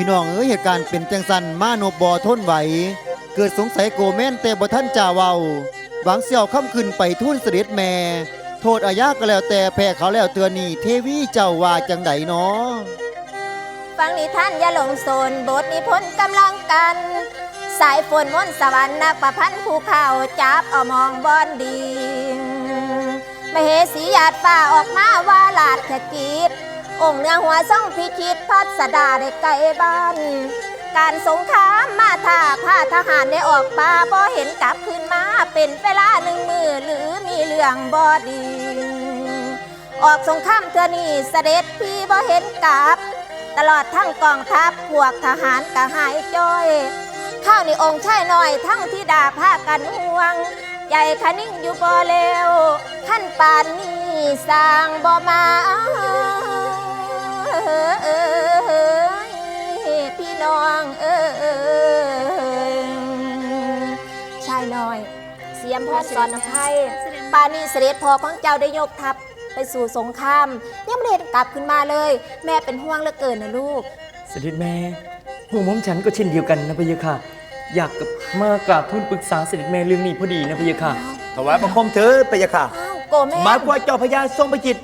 พี่น้องเอ้ยเหตุการณ์เป็นจังสันมาโนบบ่ทนไหว เกิดสงสัยโกแม่นแต่บ่ท่านจ่าเว้าหวังเสี่ยวค่ำขึ้นไปทุ่นเสด็จแม่ โทษอาญาก็แล้วแต่แพ้เขาแล้วเตือนนี่เทวีเจ้าว่าจังไดเนาะฟังนิทานอย่าหลงโซนบทนิพนธ์กำลังกัน สายฝนมนสวรรค์นักประพันธ์ภูเขาจับเอามองบอนดีมเหสีหยาดฟ้าออกมาว่าลาดขกีด องค์เนื้อหัวซ่องพิชิตพัสดาได้ไกลบ้าน การสงครามมาท่าผ้าทหารได้ออกป่าบ่เห็นกลับคืนมาเป็นเวลาหนึ่งมือหรือมีเรื่องบ่ดี ออกสงครามเทือนี้เสด็จพี่บ่เห็นกลับ ตลอดทั้งกองทัพพวกทหารกะหายจ้อยข้าวในองค์ชายน้อยทั้งที่ดาผ้ากันห่วงใหญ่คะนิ่งอยู่บ่เลวขั้นป่านนี้สร้างบ่มา พี่น้องเอ้ยชายน้อย เสียมพ่อสอนอภัยปานนี้เสด็จพ่อของเจ้าได้ยกทัพไปสู่สงครามยังไม่ได้กลับขึ้นมาเลย แม่เป็นห่วงเหลือเกินนะลูก เสด็จแม่พวกหมอมฉันก็เช่นเดียวกันนะพะยะค่ะ อยากกับมากราบทูลปรึกษาเสด็จแม่เรื่องนี้พอดีนะพะยะค่ะถวายบังคมเถิดพะยะค่ะอ้าวโกแม่หมายความว่าเจ้าพญาทรงประจิต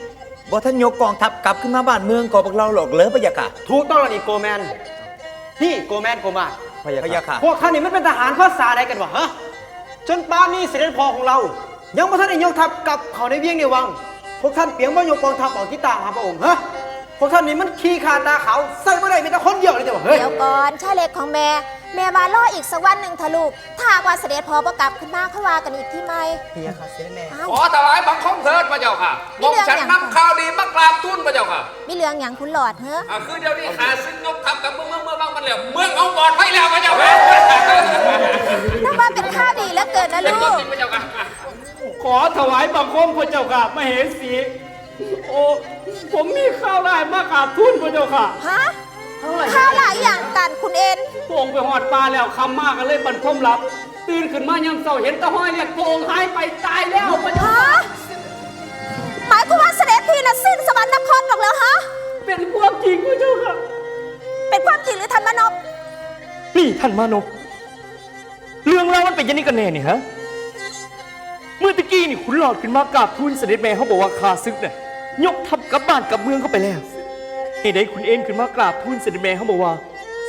บ่ท่านยกกองทัพกลับขึ้นมาบ้านเมืองก่อพวกเราหลอกเหลือพะยะค่ะ ถูกต้องแล้วนี่โกแมนนี่โกแมนโกมาพะยะค่ะ พวกท่านนี่มันเป็นทหารภาษาใดกันวะฮะจนป่านนี้เสด็จพ่อของเรา ยังบ่ทันได้ยกทัพกลับเขาในเวียงในวัง พวกท่านเปียงบ่ยกกองทัพออกกีตาร์หาพระองค์ฮะพ วกท่านนี่มันขี้ขาดตาขาวใส่บ่ได้มีแต่คนเดียวเลยเดียวเฮ้ยเดี๋ยวก่อนชายเล็กของแม่ แม่มาล่ออีกสักวันหนึ่งเถอะลูก ถ้าหากว่าเสด็จพอประกลับขึ้นมาเขาว่ากันอีกที่ไหมเพียค่ะเสด็จแม่อ้าว ขอถวายบังคมเถิดพระเจ้าค่ะนี่มองเรื่องฉันอย่างนำข่าวดีมากราบทูลพระเจ้าค่ะมีเรื่องอย่างคุณหลอดเฮ้อ อ่าคือเดี๋ยวนี้ขาซึ่งยกทัพกับเมืองเมืองเมืองบางมันแล้วเมืองเอาบอดไว้แล้วพระเจ้าค่ะถ้าว่าเป็นข้าวดีแล้วเกิดนะเป็นลูต้นกจริงพระเจ้าค่ะ ขอถวายบังคมพระเจ้าค่ะมเหสี โอ้ผมมีข้าวได้มากราบทุนพระเจ้าค่ะ ฮะข้าวหลายอย่างกันคุณเอ็นพระองค์ไปหอดปลาแล้วคำมากกันเลยบรรทมรับ ตื่นขึ้นมายามเศร้าเห็นตะห้อยเรียกพระองค์หายไปตายแล้วพระเจ้าฮะหมายความว่าเสด็จพี่น่ะสิ้นสวรรคตหรอกแล้วฮะ เป็นความจริงพระเจ้าค่ะ เป็นความจริงหรือทันมานพนี่ท่านมานพเรื่องราวมันเป็นอยังนี้กันแน่นี่ฮะ เมื่อตะกี้นี่ขุนหลอดขึ้นมากราบทูลเสด็จแม่เขาบอกว่าคาซึกเนี่ย ยกทัพกลับบ้านกลับเมืองเข้าไปแล้วเหตุใดคุณเอ็นขึ้นมากราบทูลเสด็จแม่เขาบอกว่า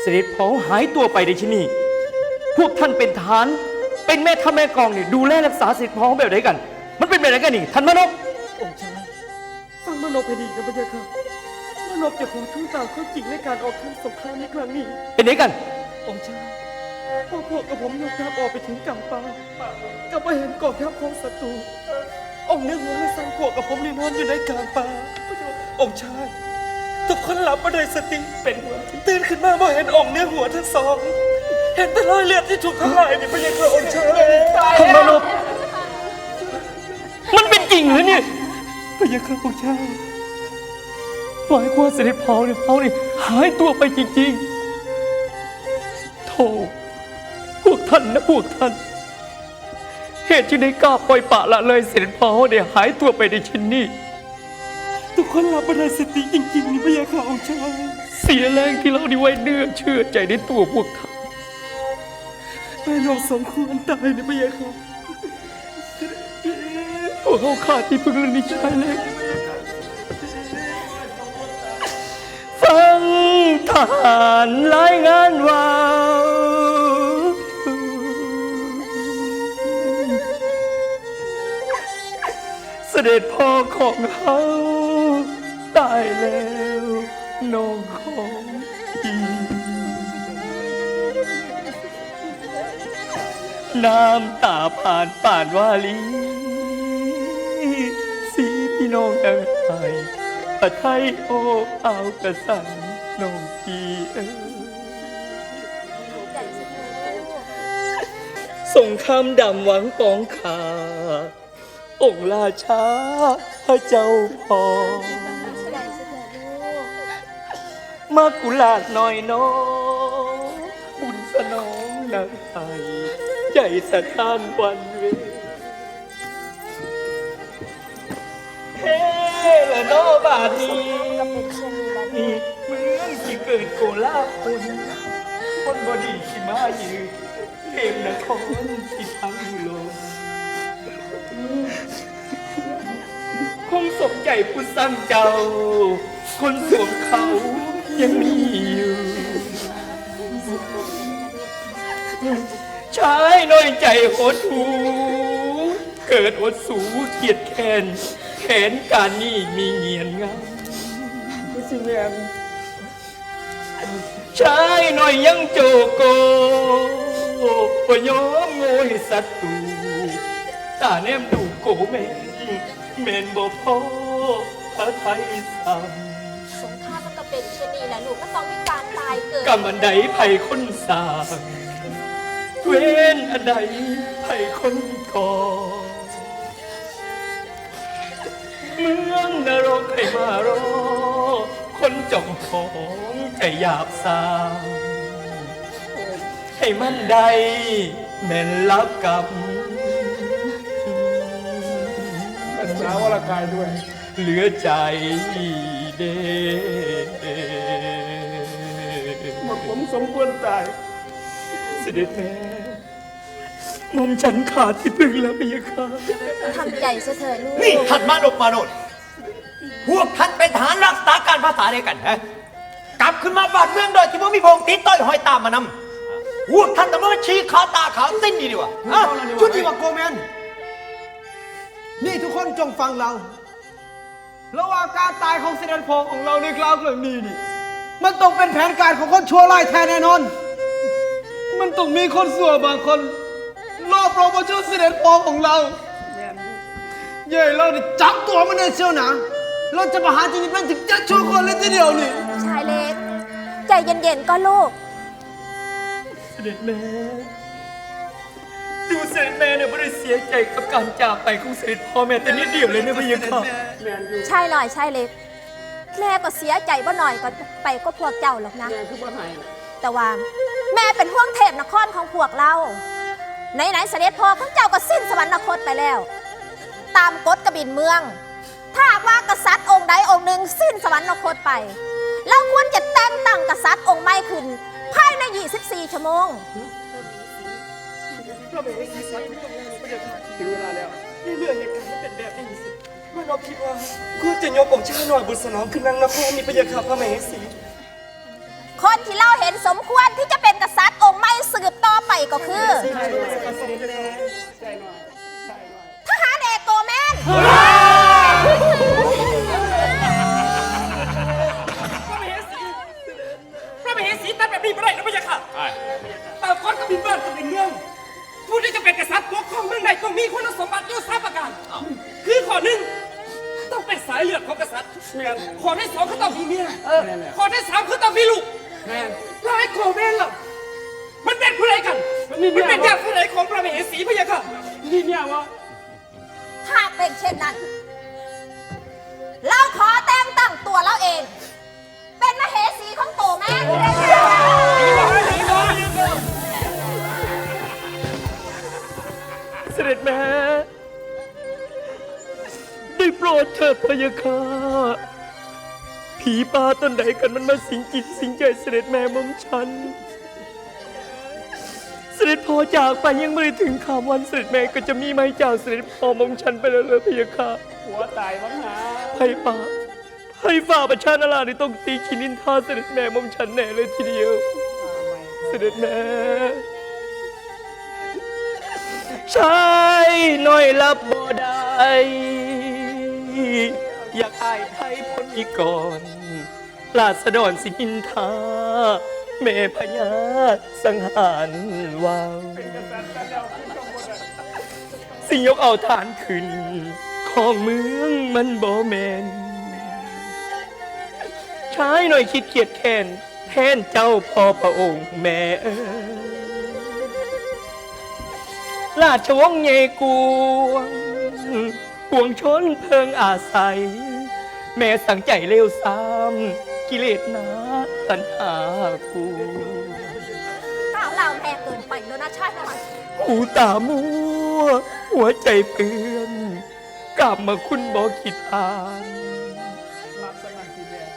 เสด็จพ่อหายตัวไปในที่นี่พวกท่านเป็นทหารเป็นแม่ทัพแม่กองนี่ดูแลรักษาเสด็จพ่อแบบไหนกัน มันเป็นแบบไหนกันนี่ท่านมานพองค์ชายฟังมโนให้ดีนะพระเจ้าค่ะมโนจะขอทูลตามข้อจริงในการออกทางสงครามในครั้งนี้ เป็นไหนกัน องค์ชายพวกพวกกับผมยกทัพออกไปถึงกำปาก็ไม่เห็นกองทัพของศัตรู องค์เนื้อหัวและสังพวกกับผมนี่นอนอยู่ในกลางป่าองค์ชาย ทุกคนหลับมาได้สติเป็นหัวที่ตื่นขึ้นมาบ่เห็นองค์เนื้อหัวทั้งสอง เห็นแต่รอยเลือดที่ถูกทำลายนี่พระยาค่ะองค์ชายท่านมานพมันเป็นจริงเหรือเนี่ยพระยาค่ะองค์ชายหมายความว่าเสด็จพ่อเนี่ยเขาเนี่ยหายตัวไปจริงๆโธ่พวกท่านนะพวกท่าน เหตุที่ได้กล้าปล่อยปละละเลยเสด็จพ่อเนี่ยหายตัวไปในชิ้นนี้ ทุกคนหลับมาได้สติจริงๆนี่พระยาค่ะองค์ชายเสียแรงที่เราได้ไว้เนื้อเชื่อใจในตัวพวกท่านแม่เราสมควรตายนี่พระยาค่ะพวกเขาขาดที่พึ่งเรื่องนี้ใช่เลยฟังทหารรายงานว่า สด็จพ่อของเขาตายแล้วน้องของีน้ำตาผ่านป่านวาลีสีพี่น้องดังไทยพระไทยโอ้เอากระสันน้องพี่เอ้ยส่งคำดำหวังปองขา องค์ราชาพระเจ้าพอมากุลาดหน่อยน้องบุญสนองนางไทยใจสะท้านวันเวเฮ้ละโนบาดนี้เมืองที่เกิดโกลาหลคนบดีที่มายืนเทมนครที่ทั้งโล สมใจผู้สร้างเจ้า คนสวมเขายังมีอยู่ ชายน้อยใจหดหู เกิดอดสูเกียดแค้นแขนการนี่มีเงียนงามสิแมนชายน้อยยังโจโกปยอมโง่ให้ศัตรูตาแนมดูโกแม นแมนบ่พอพระไทยซ้ำสงครามมันก็เป็นเช่นนี้แหละลูกก็ต้องมีการตายเกิดกำอันใดไผ่คนสร้างเว้นอันใดไผ่คนก่อเมืองนรกให้มารอ คนจองของใจหยาบสางให้มันได้แม่นรับกรรมาวรกายด้วย เหลือใจเด้หมดผมสมควรตาย เสด็จแม่หมอมฉันขาดที่พึ่งแล้วพี่ยะค่ะทำใจซะเถอะลูกนี่ท่านมานพมาโนดพวกท่านเป็นทหารรักษาการภาษาเดียวกันฮะกลับขึ้นมาบ้านเมืองโดยที่ว่ามีพงติดต้อยหอยตามมานำพวกท่านแต่มาชี้ขาตาขาวสิ้นดีดีกว่าฮะชุดที่ว่าโกแมน นี่ทุกคนจงฟังเรา ระหว่างการตายของเสด็จพ่อของเราในคราวครั้งนี้นี่ มันต้องเป็นแผนการของคนชั่วร้ายแท้แน่นอน มันต้องมีคนสัวบางคนรอบเรามาช่วยเสด็จพ่อของเราเย่เรานี่จับตัวมันได้เชียวนะเราจะมาหาชีวิตมันถึงจะชั่วคนเลยทีเดียวนี่ ชายเล็ก ใจเย็นๆก็ลูก เสด็จแม่ ดูเสด็จแม่เนี่ยไม่ได้เสียใจกับการจากไปของเสด็จพ่อแม่แต่นิดเดียวเลยนะพี่ยะค่ะใช่หน่อยใช่เล็แม่ก็เสียใจบ่หน่อยก็ไปก็พวกเจ้าหรอกนะ แต่ว่าแม่เป็นห่วงเทพนครของพวกเราไหนๆเสด็จพ่อของเจ้าก็สิ้นสวรรคตไปแล้ว ตามกฎกบินเมือง ถ้ากว่ากษัตริย์องค์ใดองค์หนึ่งสิ้นสวรรคตไปเราควรจะแต่งตั้งกษัตริย์องค์ใหม่ขึ้น ภายใน 24 ชั่วโมง ถึงเวลาแล้วนี่เรื่องเหตุการณ์มันเป็นแบบนี้สิเมื่อเราคิดว่ากูจะยกองค์ชายหน่อยบุษนองขึ้นนั่งนครนี่พระยาค่ะพระมเหสีคนที่เราเห็นสมควรที่จะเป็นกษัตริย์องค์ใหม่สืบต่อไปก็คือทหารเอกโกแมนพระมเหสีตัดแบบนี้ไม่ได้นะพี่ยะค่ะแต่ก่อนก็มีบ้านกับเป็นเมือง ผู้ที่จะเป็นกษัตริย์ปกครองเมืองใดต้องมีคุณสมบัติอยู่สามประการ คือข้อหนึ่งต้องเป็นสายเลือดของกษัตริย์ข้อที่สองคือต้องมีเมียข้อที่สามคือต้องมีลูกแล้วไอ้โคแมนล่ะมันเป็นผู้ใดกัน มันเป็นญาติผู้ใดของพระมเหสีพะยะค่ะนี่เนี่ยวะถ้าเป็นเช่นนั้น เราขอแต่ ได้โปรดเถิดพะยะค่ะผีปลาต้นใดกันมันมาสิงจิตสิงใจเสด็จแม่มอมฉัน เสด็จพ่อจากไปยังไม่ได้ถึงข่าววันเสด็จแม่ก็จะมีไม้จากเสด็จพ่อมอมฉันไปแล้วเลยพะยะค่ะหัวตายมั้งหาไพ่ป่าไพ่ฝ่าประชานารานี่ต้องตีชินินทาเสด็จแม่มอมฉันแน่เลยทีเดียว เสด็จแม่ชายน้อยรับบ่ได้ อยากอายไทยพ้นอีกก่อนลาสะดอนสิกินทาแม่พญาสังหารวาวสิยกเอาฐานขึ้น ของเมืองมันบ่แมนชายหน่อยคิดเกียดแค้นแทนเจ้าพ่อพระองค์แม่เอ้ยราชวงศ์เยกวง วงชนเพิงอาศัย แม่สั่งใจเร็วซ้ำกิเลสหนาตัณหากูก้าวเล่าวแม่เกินไปแล้วนะชายหน่อยหูตามัว หัวใจเปื้อนกลับมาคุณบอกคิดอ่านรับสมัครทีแรก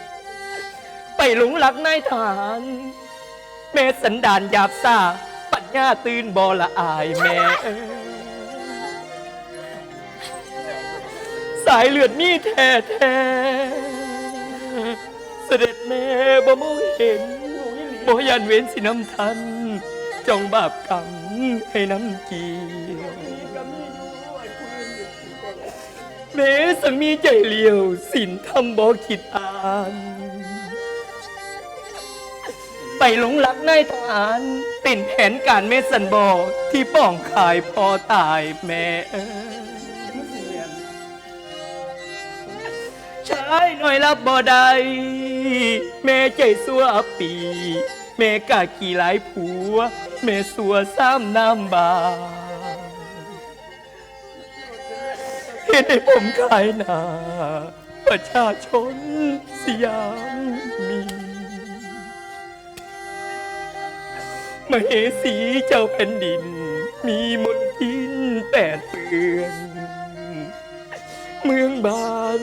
ไปหลงรักนายทหาร แม่สันดานหยาบซ่าปัญญาตื่นบอละอายแม่เอ้ย สายเลือดนี่แท้แท้เสด็จแม่บ่มองเห็นบ่ยันเว้นสิน้ำทันจองบาปกรรมให้น้ำเกี่ยวแม้สังมีใจเลียวสินทำบ่คิดอ่านไปหลงรักนายทหารติ่นแผนการเมสันบอกที่ป้องขายพอตายแม่เอ้ย ชายหน่อยรับบ่ได้แม่ใจสัวปี แม่กะกี่หลายผัว แม่สัวซ้ำน้ำบาเห็นให้ผมขายหนาประชาชนสยามมีมเหสีเจ้าแผ่นดิน มีมนทินแปดเปือน เมืองบาน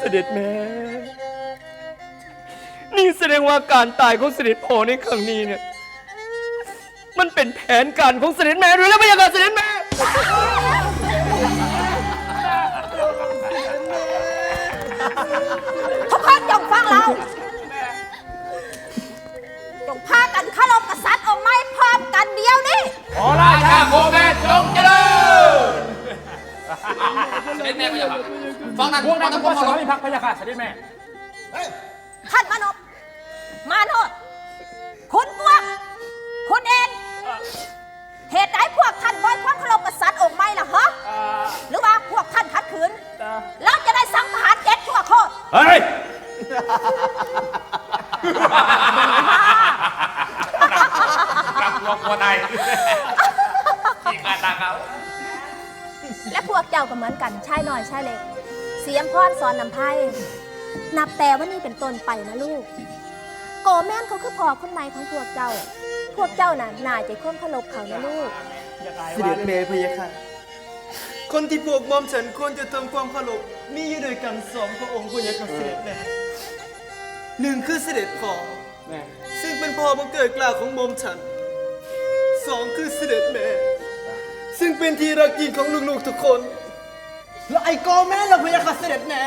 เสด็จแม่ นี่แสดงว่าการตายของเสด็จพ่อในครั้งนี้เนี่ย มันเป็นแผนการของเสด็จแม่ด้วยแล้วไม่ใช่การเสด็จแม่ ทุกคนจงฟังเราจงพากันเข้ารบกษัตริย์องค์ไม้พร้อมกันเดียวนี้ขอราชาโคแมนจงเจริญเสด็จแม่พระเจ้าค่ะ ฟังนั้นพวกนั้นพวกเราพักพยาค่ะเสด็จแม่ท่านมานพมาโนดคุณกวางคุณเอ็นเหตุใดพวกท่านบอยความเคารพกษัตริย์องค์ไม่ล่ะฮะหรือว่าพวกท่านขัดขืนเราจะได้สังหารเจ็ดทั่วโคตรเฮ้ยกลับตัวกลัวตายที่ขาตาเขาและพวกเจ้าก็เหมือนกันชายน้อยชายเล็ก เสียมพรสอนนำไพ่นับแต่ว่านี่เป็นต้นไปนะลูก โกแม่นเขาคือพ่อคนใหม่ของพวกเจ้า พวกเจ้าน่ะน่าจะควรเคารพเขานะลูก เสด็จแม่พะยะค่ะ คนที่พวกมอมฉันควรจะทำความเคารพมีอยู่ด้วยกันสองพระองค์พะยะค่ะเสด็จแม่หนึ่งคือเสด็จพ่อซึ่งเป็นพ่อบังเกิดกล้าของมอมฉันสองคือเสด็จแม่ซึ่งเป็นที่รักยิ่งของลูกๆทุกคน แล้วไอ้โกแม่นล่ะพะยะค่ะเสด็จแม่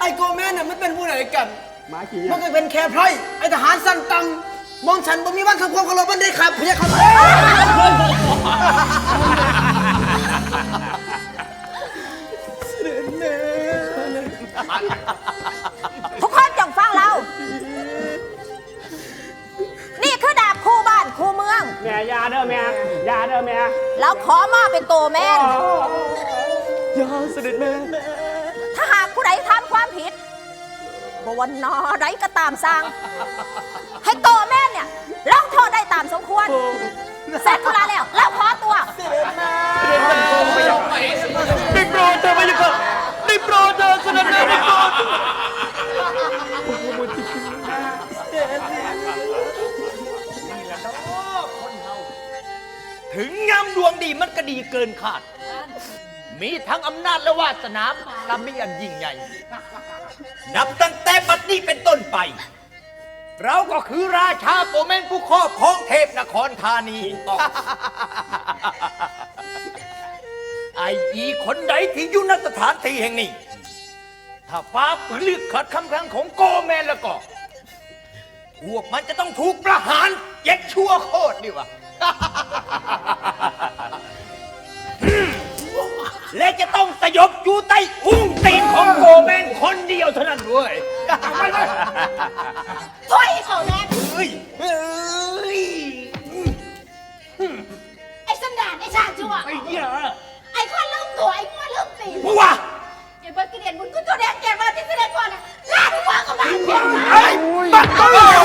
ไอ้โกแม่น่ะมันเป็นผู้ใดกันมันก็เป็นแค่ไพร่ไอ้ทหารสั้นตังมองฉันบ่มีวันทำความเคารพมันได้ครับพะยะค่ะ บวันนอใดก็ตามสร้าง ให้โกแมนเนี่ยลงโทษได้ตามสมควร เสร็จธุระแล้วแล้วขอตัว ได้โปรดเธอพยาค่ะได้โปรดเธอเสด็จแม่ได้โปรดถึงงามดวงดีมันก็ดีเกินคาด มีทั้งอำนาจและวาสนาลำมีอันยิ่งใหญ่ นับตั้งแต่บัดนี้เป็นต้นไป เราก็คือราชาโกเมนผู้ครอบครองเทพนครธานี ไออีคนใดที่อยู่ณสถานที่แห่งนี้ ถ้าฟ้าฝืนหรือขัดคำสั่งของโกแมนแล้วก็ พวกมันจะต้องถูกประหารเย็ดชั่วโคตรดีวะ และจะต้องสยบอยู่ใต้อุ้งตีนของโกแมนคนเดียวเท่านั้นด้วยถอยเขาแน่เฮ้ยเฮ้ยไอ้สันดานไอ้ชาติชั่วไอ้เหี้ยไอ้คนลืมตัวไอ้งัวลืมตีนบัวอย่าเบิดกระเดียนบุญกูตัวแดงแก่มาที่เสด็จพ่อน่ะลาดีกว่าก็มาเพียงบักเ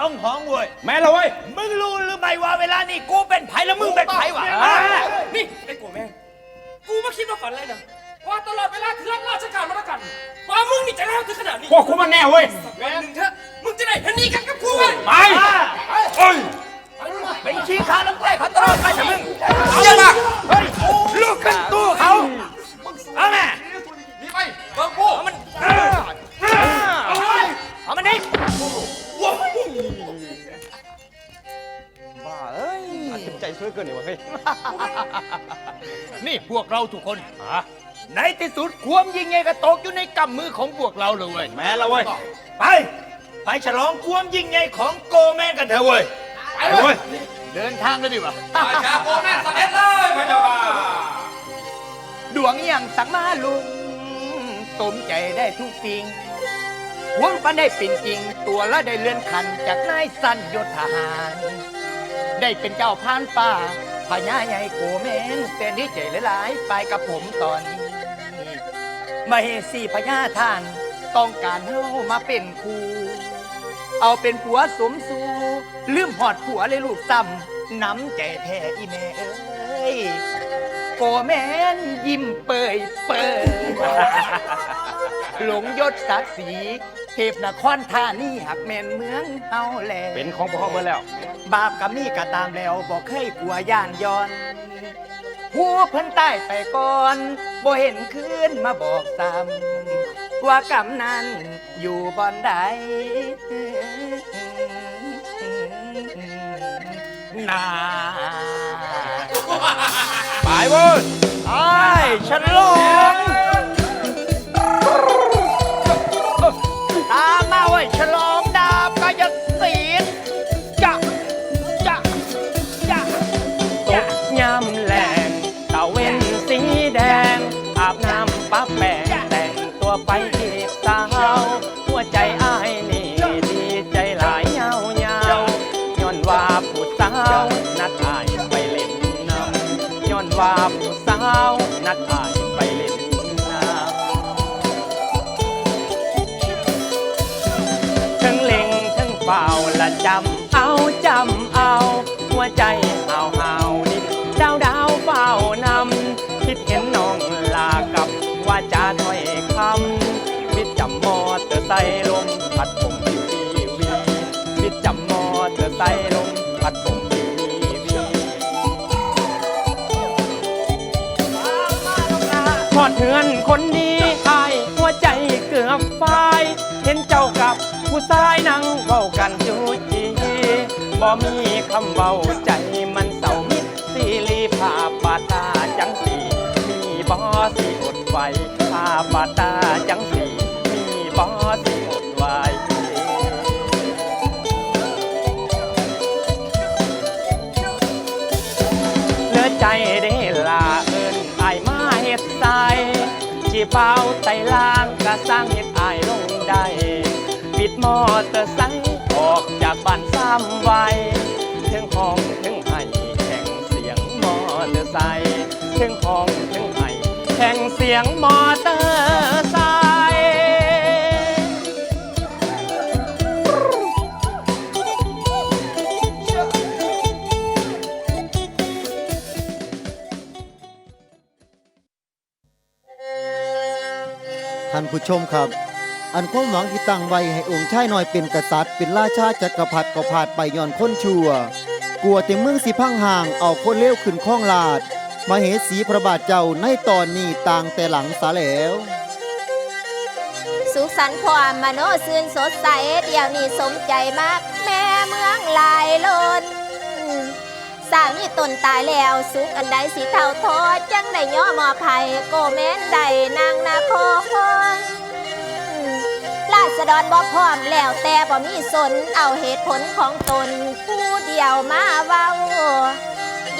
อย่าจองหองเว้ย แม่ละเว้ย มึงรู้หรือไม่ว่าเวลานี้กูเป็นไผ่แล้วมึงเป็นไผ่วะนี่ไอ้กูแม่ง กูไม่คิดมาฝันเลยนะว่าตลอดเวลาที่รับราชการมาด้วยกันว่ามึงนี่จะแล้วถึงขนาดนี้พวกคุณมันแน่เว้ย วันหนึ่งเถอะมึงจะได้เห็นดีกันกับกูเว้ยไปเอ้ย เป็นชี้ขาน้ำใจเขาตลอดไปแต่มึงเอาอย่ามา ดสินใจช่วยเกินนี่วะเฮ้ย นี่พวกเราทุกคนในที่สุดความยิ่งใหญ่ก็ตกอยู่ในกำมือของพวกเราเลยเว้ยแม่ละเว้ย ไป ไปฉลองความยิ่งใหญ่ของโกแมนกันเถอะเว้ย ไปเว้ย เดินทางเลยดีกว่าราชาโกแม่เสด็จเลยพระเจ้าค่ะดวงอย่างสังมาลุงสมใจได้ทุกสิ่งหวงปันได้เป็นจริง ตัวละได้เลื่อนขันจากนายสั้นยศทหาร ได้เป็นเจ้าพานป่าพญาใหญ่โกเมนเต้นที่ใจหลายๆไปกับผมตอนนี้มาเฮสีพญาท่าน ต้องการเฮามาเป็นครูเอาเป็นผัวสมสู่ลืมหอดผัวเลยลูกซ้ำน้ำใจแท้อีแม่เอ้ยโกแมนยิ้มเปยเปยหลงยศศักดิ์ศรี เทพนครธานีหักแม่นเมืองเฮาแลเป็นของพ่อเบิร์แล้ว บาปกับมีก็ตามแล้วบอกเคยกลัวย่านย้อนหัวเพิ่นใต้ไปก่อนบ่เห็นคืนมาบอกซ้ำว่ากำนั้นอยู่บ่อนใดนาไปเว้ยไอ้ายฉลอง ว้ยฉลองดาบกายศีลจะจะจะตกยำแรงตะเว้นสีแดง อาบน้ำปั๊บแปงแต่งตัวไปจีบสาวหัวใจอ้ายนี่ดีใจหลายเงาเงาย้อนว่าผู้สาวนัดอ้ายไปเล่นน้ำย้อนว่าผู้ ป่าละจำเอาจำเอา หัวใจหาวหาวนิดดาวดาวเฝ้านำคิดเห็นน้องลากับว่าจะถ้อยคำบิดจำมอเตอร์ไซค์ลมพัดผมวิววีวีบิดจำมอเตอร์ไซค์ลมพัดผมวิววีวีพอดเถือนคนดีอายหัวใจเกือบไฟเห็นเจ้ากับ ผู้ชายนั่งเว้ากันจูจีบ่มีคำเว้าใจมันเศร้ามิดสีลีภาพบาตาจังสีมีบ่สิอดไหวภาพบาตาจังสีมีบ่สิอดไหวเลือใจได้ลาเอินอายมาเฮ็ดใส่จีเป้าไต่ล่างก็สร้างเฮ็ดอายลงได้ปิด มอเตอร์ไซค์ออกจากบ้านซ้ำไว้ถึงห้องถึงไห้แข่งเสียงมอเตอร์ไซค์ถึงห้องถึงไห้แข่งเสียงมอเตอร์ไซค์ท่านผู้ชมครับ อันความหวังที่ตั้งไว้ให้องค์ชายน้อยเป็นกษัตริย์ เป็นราชาจักรพรรดิก็ผาดไปย้อนคนชั่ว กลัวแต่เมืองสิพังห่างเอาคนเลี้ยวขึ้นข้องลาดมาเหสีพระบาทเจ้าในตอนนี้ต่างแต่หลังสาแล้วสุขสันต์ความมโนซื่นสดใสเดี๋ยวนี้สมใจมาก แม่เมืองหลายล้นสางนี่ตนตายแล้วสุขอันใดสิเทาทอจังได้ย่อมอภัยโกแม่นใดนางนาครรา ษฎรบ่พร้อมแล้วแต่บ่มีสนเอาเหตุผลของตนผู้เดียวมาเว้า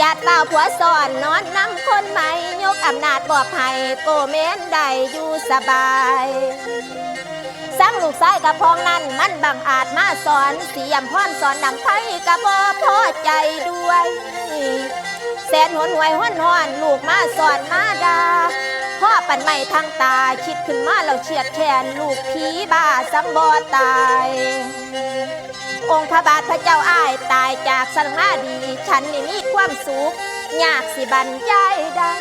ญาติบ่าผัวสอนนอนนำคนใหม่ยกอำนาจบอบให้โกเมนได้อยู่สบายสั่งลูกชายกับพองนั้นมันบังอาจมาสอนเสียมพรสอนนำไทยกับบ่พอใจด้วย แสนหวนหวยห้อนหอนลูกมาสอนมาดาพ่อปันไม่ทางตาคิดขึ้นมาเราเฉียดแขนลูกผีบ้าสังบอตาย องค์พระบาทพระเจ้าอ้ายตายจากสังหาดี ฉันนี่มีความสุขอยากสิบรรยายได้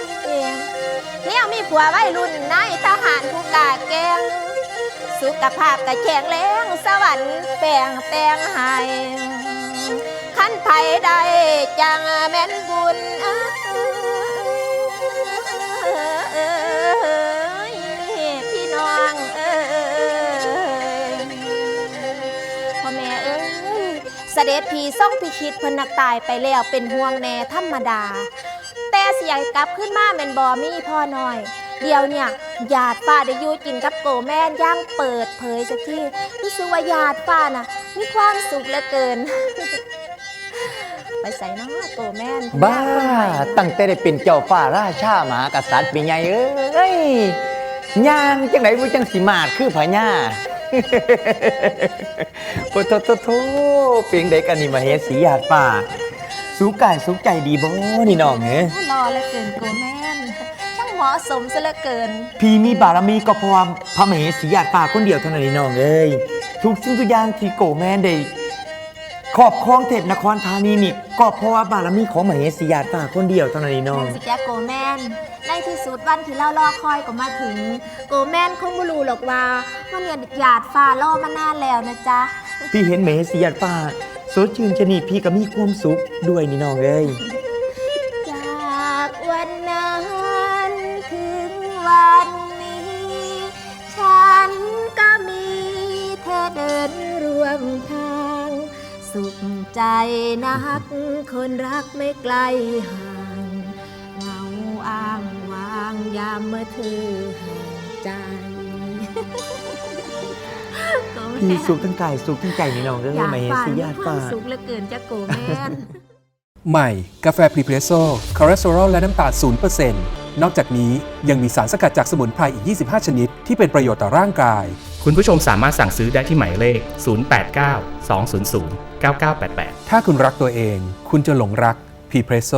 เนี่ยมีผัวไว้รุ่นนายทหารผู้กาแกงสุขภาพกะแข็งแรงสวรรค์แปลงแปลงให้ ขันไผได้จังแม่นบุญพี่น้องเอ้ยพ่อแม่เอ้ยเสด็จพี่ส่องพิชิตเพนนักตายไปแล้วเป็นห่วงแน่ธรรมดา แต่เสียกลับขึ้นมาแม่นบอมีพ่อน้อยเดี๋ยวเนี่ยญาติป้าได้ยู่กินกับโกแม่นย่างเปิดเผยสักทีรู้สึกว่าญาติป้าน่ะมีความสุขเหลือเกิน ไปใส่น้าโกแม่นบ้า ตั้งแต่ได้เป็นเจ้าฟ้าราชามหากษัตริย์ปีใหญ่เอ้ยย่างจังไหนบ่จังสิมาดคือพญาโอ้โทโทโทเพียงใดกันนี่มาเฮ็ดสีหยาดป่าสูกายสุขใจดีบ่นี่น้องเอ้ยรอเหลือเกินโกแม่นช่างเหมาะสมซะเหลือเกิน พี่มีบารมีก็เพราะว่าพระมเหสีหยาดป่าคนเดียวเท่านั้นนี่น้องเอ้ยทุกสิ่งทุกอย่างที่โกแม่นได้ ครอบครองเทพนครธานีนี่ก็เพราะว่าบารมีของมเหสีหยาดป่าคนเดียวเท่านั้นนี่น้อง สิแกโกแมนในที่สุดวันที่เรารอคอยก็มาถึง โกแมนคงไม่รู้หรอกว่าว่าเนี่ยหยาดฟ้ารอมานานแล้วนะจ๊ะ พี่เห็นเมสีหยาดป่าสดชื่นชนิดพี่ก็มีความสุขด้วยนี่น้องเอ้ย สุขใจนัก คนรักไม่ไกลห่างเหงาอ้างว้างยามเมื่อเธอห่างใจพี่สุขทั้งกายสุขทั้งใจนี่น้องเอ้ยอยากเมฝันสีหมียาดควาป่ามสุขเหลือเกินจ้ะโกแมนใหม่ กาแฟพรีเพรสโซ่คอเลสเตอรอลและน้ำตาล0%นนอกจากนี้ยังมีสารสกัดจากสมุนไพรอีก 25 ชนิด ที่เป็นประโยชน์ต่อร่างกาย คุณผู้ชมสามารถสั่งซื้อได้ที่หมายเลข 089 200 9988 ถ้าคุณรักตัวเอง คุณจะหลงรักพรีเพรสโซ